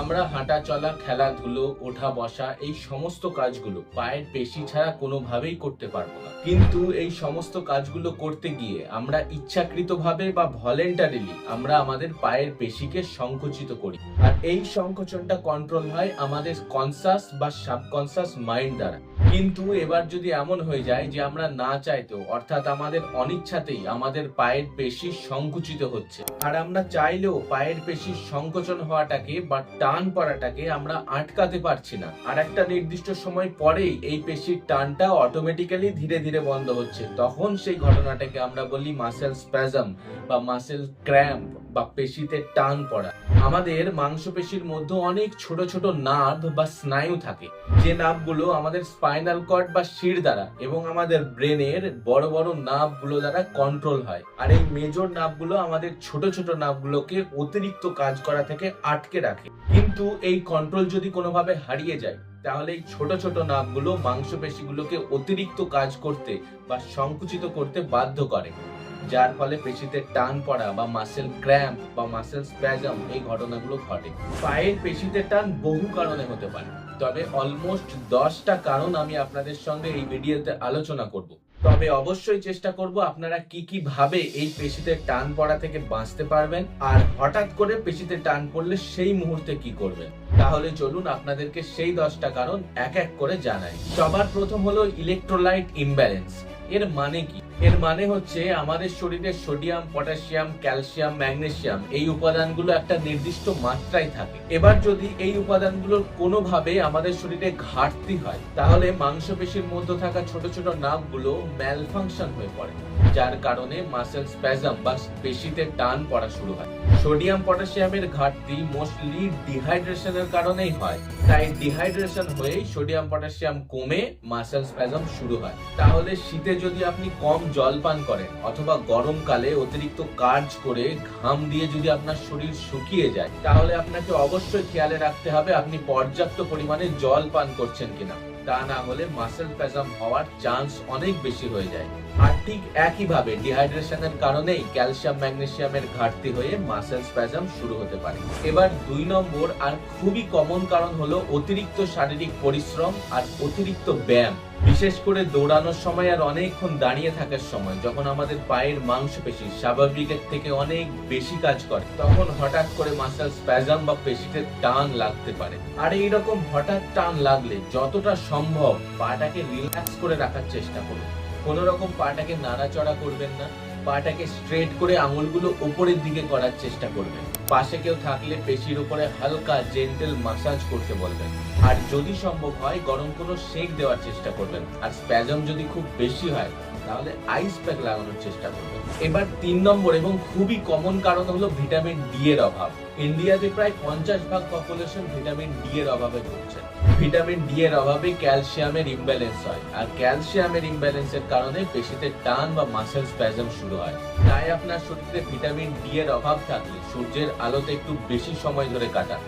আমরা হাঁটা, চলা খেলাধুলো ওঠা, বসা এই সমস্ত কাজগুলো পায়ের পেশি ছাড়া কোনোভাবেই করতে পারব না। কিন্তু এই সমস্ত কাজগুলো করতে গিয়ে আমরা ইচ্ছাকৃতভাবে বা ভলেন্টারিলি আমরা আমাদের পায়ের পেশিকে সংকুচিত করি। আর এই সংকোচনটা কন্ট্রোল হয় আমাদের কনসাস বা সাবকনসাস মাইন্ড দ্বারা। কিন্তু এবার যদি এমন হয়ে যায় যে আমরা না চাইতেও, অর্থাৎ আমাদের অনিচ্ছাতেই আমাদের পায়ের পেশি সংকুচিত হচ্ছে। আর আমরা চাইলেও পায়ের পেশির সংকোচন হওয়াটাকে বা টান পড়াটাকে আমরা আটকাতে পারছি না। আর একটা নির্দিষ্ট সময় পরেই এই পেশির টানটা অটোমেটিক্যালি ধীরে ধীরে বন্ধ হচ্ছে। তখন সেই ঘটনাটাকে আমরা বলি মাসেল স্প্যাজম বা মাসেল ক্র্যাম্প বা পেশিতে টান পড়া। আমাদের মাংসপেশির মধ্যে অনেক ছোট ছোট নার্ভ বা স্নায়ু থাকে। যে নার্ভগুলো আমাদের স্পাইনাল কর্ড বা শির দ্বারা এবং আমাদের ব্রেনের বড় বড় নার্ভগুলো দ্বারা কন্ট্রোল হয়। আর এই মেজর নার্ভগুলো আমাদের ছোট ছোট নার্ভগুলোকে অতিরিক্ত কাজ করা থেকে আটকে রাখে। কিন্তু এই কন্ট্রোল যদি কোনোভাবে হারিয়ে যায়, তাহলে এই ছোট ছোট নার্ভগুলো মাংসপেশিগুলোকে অতিরিক্ত কাজ করতে বা সংকুচিত করতে বাধ্য করে। যার ফলে পেশিতে টান পড়া বা মাসেল ক্র্যাম্প বা মাসেল স্প্যাজম এই ঘটনাগুলো ঘটে। পায়ের পেশিতে টান বহু কারণে হতে পারে। তবে অলমোস্ট দশটা কারণ আমি আপনাদের সঙ্গে এই ভিডিওতে আলোচনা করব। তবে অবশ্যই চেষ্টা করব আপনারা কি কি ভাবে এই পেশিতে টান পড়া থেকে বাঁচতে পারবেন আর হঠাৎ করে পেশিতে টান পড়লে সেই মুহূর্তে কি করবেন? তাহলে চলুন আপনাদেরকে সেই দশটা কারণ এক এক করে জানাই। সবার প্রথম হলো ইলেকট্রোলাইট ইমব্যালেন্স এর মানে কি? এর মানে হচ্ছে আমাদের শরীরে সোডিয়াম, পটাশিয়াম, ক্যালসিয়াম, ম্যাগনেসিয়াম এই উপাদানগুলো একটা নির্দিষ্ট মাত্রায় থাকে। এবার যদি এই উপাদানগুলোর কোনোভাবে আমাদের শরীরে ঘাটতি হয়, তাহলে মাংসপেশির মধ্যে থাকা ছোট ছোট নার্ভগুলো ম্যালফাংশন হয়ে পড়ে, যার কারণে মাসেল স্প্যাজম বা পেশিতে টান পড়া শুরু হয়। সোডিয়াম, পটাশিয়ামের ঘাটতি মোস্টলি ডিহাইড্রেশনের কারণেই হয়। তাই ডিহাইড্রেশন হয়েই সোডিয়াম, পটাশিয়াম কমে মাসেল স্প্যাজম শুরু হয়। তাহলে শীতে যদি আপনি কম জল পান করেন অথবা গরমকালে অতিরিক্ত কাজ করে ঘাম দিয়ে যদি আপনার শরীর শুকিয়ে যায়, তাহলে আপনাকে অবশ্যই খেয়ালে রাখতে হবে আপনি পর্যাপ্ত পরিমাণে জল পান করছেন কিনা। তা না হলে মাসেল স্প্যাজম হওয়ার চান্স অনেক বেশি হয়ে যায়। আর ঠিক একইভাবে ডিহাইড্রেশনের কারণেই ক্যালসিয়াম ম্যাগনেসিয়ামের ঘাটতি হয়ে মাসেল স্প্যাজম শুরু হতে পারে। এবার দুই নম্বর, আর খুবই কমন কারণ হলো অতিরিক্ত শারীরিক পরিশ্রম আর অতিরিক্ত ব্যায়াম। বিশেষ করে দৌড়ানোর সময় আর অনেকক্ষণ দাঁড়িয়ে থাকার সময়, যখন আমাদের পায়ের মাংসপেশি স্বাভাবিকের থেকে অনেক বেশি কাজ করে, তখন হঠাৎ করে মাসেল স্প্যাজম বা পেশিতে টান লাগতে পারে। আর এইরকম হঠাৎ টান লাগলে যতটা সম্ভব পাটাকে রিল্যাক্স করে রাখার চেষ্টা করুন। কোনো রকম পাটাকে নাড়াচড়া করবেন না। পাটাকে স্ট্রেট করে আঙুলগুলো উপরের দিকে করার চেষ্টা করবেন পাশে কেউ থাকলে পেশির উপরে হালকা জেন্টেল মাসাজ করতে বলবেন। আর যদি সম্ভব হয়, গরম কোনো শেক দেওয়ার চেষ্টা করবেন। আর স্প্যাজম যদি খুব বেশি হয় তাহলে আইস প্যাক লাগানোর চেষ্টা করবেন এবার তিন নম্বর এবং খুবই কমন কারণ হলো ভিটামিন ডি এর অভাব। ইন্ডিয়াতে প্রায় পঞ্চাশ ভাগ পপুলেশন ভিটামিন ডি এর অভাবে ভুগছে। ভিটামিন ডি এর অভাবে ক্যালসিয়ামের ইমব্যালেন্স হয়। আর ক্যালসিয়ামের ইমব্যালেন্সের কারণে পেশিতে টান বা মাসেল স্প্যাজম শুরু হয়। তাই আপনার শরীরে ভিটামিন ডি এর অভাব থাকলে সূর্যের আলোতে একটু বেশি সময় ধরে কাটান।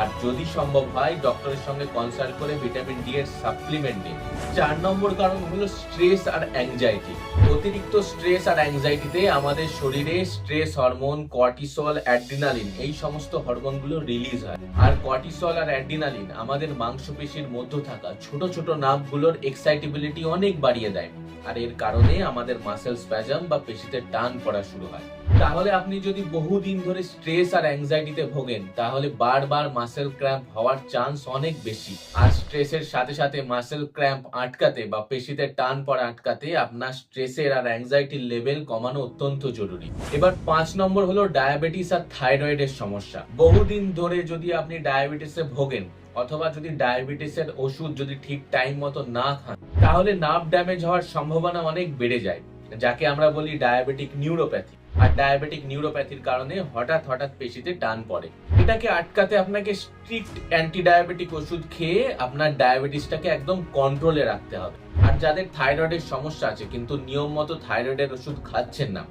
আর যদি সম্ভব হয় ডক্টরের সঙ্গে কনসাল্ট করে ভিটামিন ডি এর সাপ্লিমেন্ট নিন। চার নম্বর কারণ হলো স্ট্রেস আর অ্যাংজাইটি অতিরিক্ত স্ট্রেস আর অ্যাংজাইটিতে আমাদের শরীরে স্ট্রেস হরমোন কর্টিসল অ্যাড্রিনালিন এই সমস্ত হরমোনগুলো রিলিজ হয়। আর কর্টিসল আর অ্যাড্রিনালিন আমাদের মাংসপেশির মধ্যে থাকা ছোট ছোট নার্ভগুলোর এক্সাইটেবিলিটি অনেক বাড়িয়ে দেয়। আর এর কারণে আমাদের মাসেল স্প্যাজম বা পেশিতে টান পড়া শুরু হয়। তাহলে আপনি যদি বহুদিন ধরে স্ট্রেস আর অ্যাংজাইটিতে ভোগেন, তাহলে বারবার মাসেল ক্র্যাম্প হওয়ার চান্স অনেক বেশি। আর স্ট্রেসের সাথে সাথে মাসেল ক্র্যাম্প আটকাতে বা পেশিতে টান পড়া আটকাতে আপনার স্ট্রেসের আর অ্যাংজাইটির লেভেল কমানো অত্যন্ত জরুরি। এবার পাঁচ নম্বর হলো ডায়াবেটিস আর থাইরয়েডের সমস্যা। বহুদিন ধরে যদি আপনি ডায়াবেটিসে ভোগেন, অথবা যদি ডায়াবেটিসের ওষুধ যদি ঠিক টাইম মতো না খান তাহলে নার্ভ ড্যামেজ হওয়ার সম্ভাবনা অনেক বেড়ে যায়, যাকে আমরা বলি ডায়াবেটিক নিউরোপ্যাথি আর ডায়াবেটিক নিউরোপ্যাথির কারণে হঠাৎ হঠাৎ পেশিতে টান পড়ে। এটাকে আটকাতে আপনাকে স্ট্রিক্ট অ্যান্টি ডায়াবেটিক ওষুধ খেয়ে আপনার ডায়াবেটিসটাকে একদম কন্ট্রোলে রাখতে হবে। আর যাদের থাইরয়েডের সমস্যা আছে, কিন্তু নিয়ম মতো থাইরয়েডের ওষুধ খাচ্ছেন না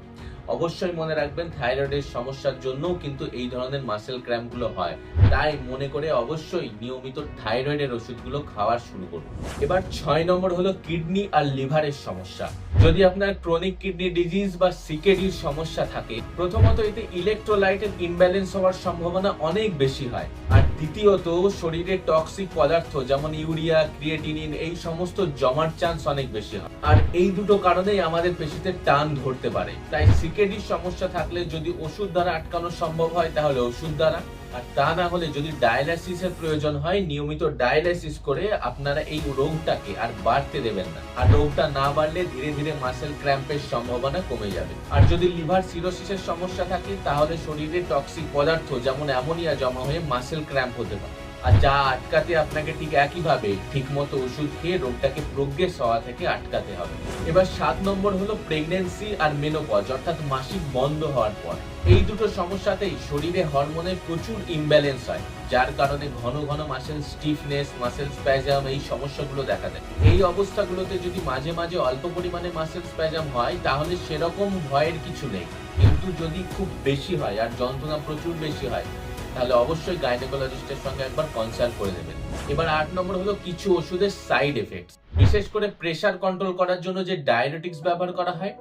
অবশ্যই মনে রাখবেন থাইরয়েডের সমস্যার জন্যও কিন্তু এই ধরনের মাসেল ক্র্যাম্পগুলো হয়। তাই মনে করে অবশ্যই নিয়মিত থাইরয়েডের ওষুধগুলো খাওয়া শুরু করুন। এবার ছয় নম্বর হলো কিডনি আর লিভারের সমস্যা। যদি আপনার ক্রনিক কিডনি ডিজিজ বা সিকেডির সমস্যা থাকে, প্রথমত এতে ইলেকট্রোলাইটের ইমব্যালেন্স হওয়ার সম্ভাবনা অনেক বেশি হয়। দ্বিতীয়ত, শরীরে টক্সিক পদার্থ যেমন ইউরিয়া ক্রিয়েটিনিন এই সমস্ত জমার চান্স অনেক বেশি হয়। আর এই দুটো কারণেই আমাদের পেশিতে টান ধরতে পারে। তাই সিকেডির সমস্যা থাকলে যদি ওষুধ দ্বারা আটকানো সম্ভব হয়, তাহলে ওষুধ দ্বারা। আর তা না হলে যদি ডায়ালাইসিসের প্রয়োজন হয়, নিয়মিত ডায়ালাইসিস করে আপনারা এই রোগটাকে আর বাড়তে দেবেন না। আর রোগটা না বাড়লে ধীরে ধীরে মাসেল ক্র্যাম্পের সম্ভাবনা কমে যাবে। আর যদি লিভার সিরোসিসের সমস্যা থাকে, তাহলে শরীরে টক্সিক পদার্থ যেমন অ্যামোনিয়া জমা হয়ে মাসেল ক্র্যাম্প হতে পারে। আর যা আটকাতে আপনাকে ঠিক একইভাবে ঠিকমতো ওষুধ খেয়ে রোগটাকে প্রোগ্রেস হওয়া থেকে আটকাতে হবে। এবার সাত নম্বর হলো প্রেগনেন্সি আর মেনোপজ অর্থাৎ মাসিক বন্ধ হওয়ার পর। এই দুটো সমস্যাতেই শরীরে হরমোনের প্রচুর ইমব্যালেন্স হয়, যার কারণে ঘন ঘন মাসেল স্টিফনেস মাসেল স্প্যাজাম এই সমস্যাগুলো দেখা দেয়। এই অবস্থাগুলোতে যদি মাঝে মাঝে অল্প পরিমাণে মাসেল স্প্যাজাম হয়, তাহলে সেরকম ভয়ের কিছু নেই। কিন্তু যদি খুব বেশি হয়, আর যন্ত্রণা প্রচুর বেশি হয় তাহলে অবশ্যই গাইনোকোলজিস্টের সঙ্গে একবার কনসাল্ট করে নেবেন। এবার আট নম্বর হলো কিছু ওষুধের সাইড এফেক্ট বিশেষ করে প্রেসার কন্ট্রোল করার জন্য যে ডায়াবেটিক্স ব্যবহার করা হয়,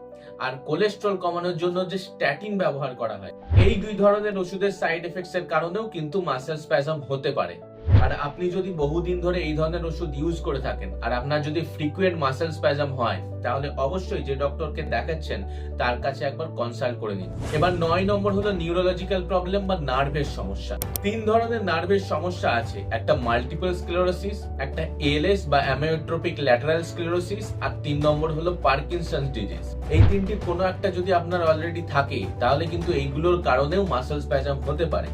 আর কোলেস্ট্রল কমানোর জন্য যে স্ট্যাটিন ব্যবহার করা হয়। এই দুই ধরনের ওষুধের সাইড এফেক্টস এর কারণেও কিন্তু মাসেল স্প্যাজম হতে পারে। আর আপনি যদি বহুদিন ধরে এই ধরনের ওষুধ ইউজ করে থাকেন, আর আপনার যদি ফ্রিকুয়েন্ট মাসেল স্প্যাজম হয়, তাহলে অবশ্যই যে ডক্টরকে দেখাচ্ছেন, তার কাছে একবার কনসাল্ট করে নিন। এবার নয় নম্বর হলো নিউরোলজিক্যাল প্রবলেম বা নার্ভের সমস্যা। তিন ধরনের নার্ভের সমস্যা আছে। একটা মাল্টিপল স্ক্লেরোসিস একটা এলএস বা অ্যামিওট্রোপিক ল্যাটারাল স্ক্লেরোসিস আর তিন নম্বর হলো পার্কিনসন্স ডিজিজ এই তিনটির কোনো একটা যদি আপনার অলরেডি থাকে, তাহলে কিন্তু এইগুলোর কারণেও মাসেল স্প্যাজম হতে পারে।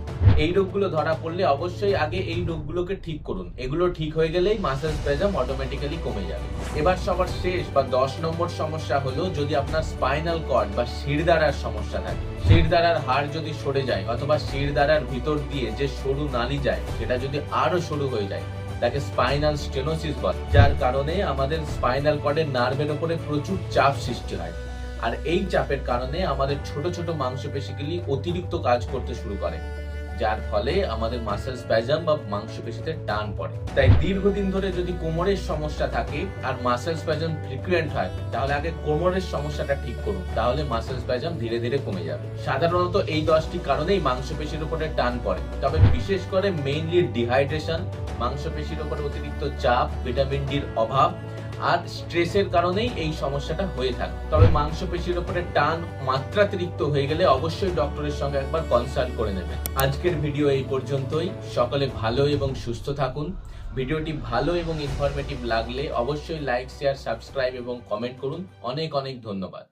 এই রোগগুলো ধরা পড়লে অবশ্যই আগে এই রোগগুলোকে ঠিক করুন। এগুলো ঠিক হয়ে গেলেই মাসেল স্প্যাজম অটোমেটিক্যালি কমে যাবে। এবার সবার শেষ বা দশ নম্বর সমস্যা হলো যদি আপনার স্পাইনাল কর্ড বা শিরদাঁড়ার সমস্যা থাকে। শিরদাঁড়ার হাড় যদি সরে যায় অথবা শিরদাঁড়ার ভিতর দিয়ে যে সরু নালি যায়, সেটা যদি আরও সরু হয়ে যায়, তাকে স্পাইনাল স্টেনোসিস বলে। যার কারণে আমাদের স্পাইনাল কর্ডের নার্ভের উপরে প্রচুর চাপ সৃষ্টি হয়। আর এই চাপের কারণে আমাদের ছোট ছোট মাংসপেশিগুলি অতিরিক্ত কাজ করতে শুরু করে। যার ফলে আমাদের মাসেল স্প্যাজম বা মাংসপেশিতে টান পড়ে। তাই দীর্ঘদিন ধরে যদি কোমরের সমস্যা থাকে আর মাসেল স্প্যাজম ফ্রিকুয়েন্ট হয়, তাহলে আগে কোমরের সমস্যাটা ঠিক করুন, তাহলে মাসেল স্প্যাজম ধীরে ধীরে কমে যাবে। সাধারণত এই দশটি কারণেই মাংসপেশির উপরে টান পড়ে। তবে বিশেষ করে মেইনলি ডিহাইড্রেশন মাংসপেশির উপরে অতিরিক্ত চাপ ভিটামিন ডির অভাব আর স্ট্রেসের কারণেই এই সমস্যাটা হয়ে থাকে। তবে মাংসপেশির উপরে টান মাত্রাতিরিক্ত হয়ে গেলে অবশ্যই ডক্টরের সঙ্গে একবার কনসাল্ট করে নেবেন। আজকের ভিডিও এই পর্যন্তই। সকলে ভালো এবং সুস্থ থাকুন। ভিডিওটি ভালো এবং ইনফরমেটিভ লাগলে অবশ্যই লাইক শেয়ার সাবস্ক্রাইব এবং কমেন্ট করুন। অনেক অনেক ধন্যবাদ।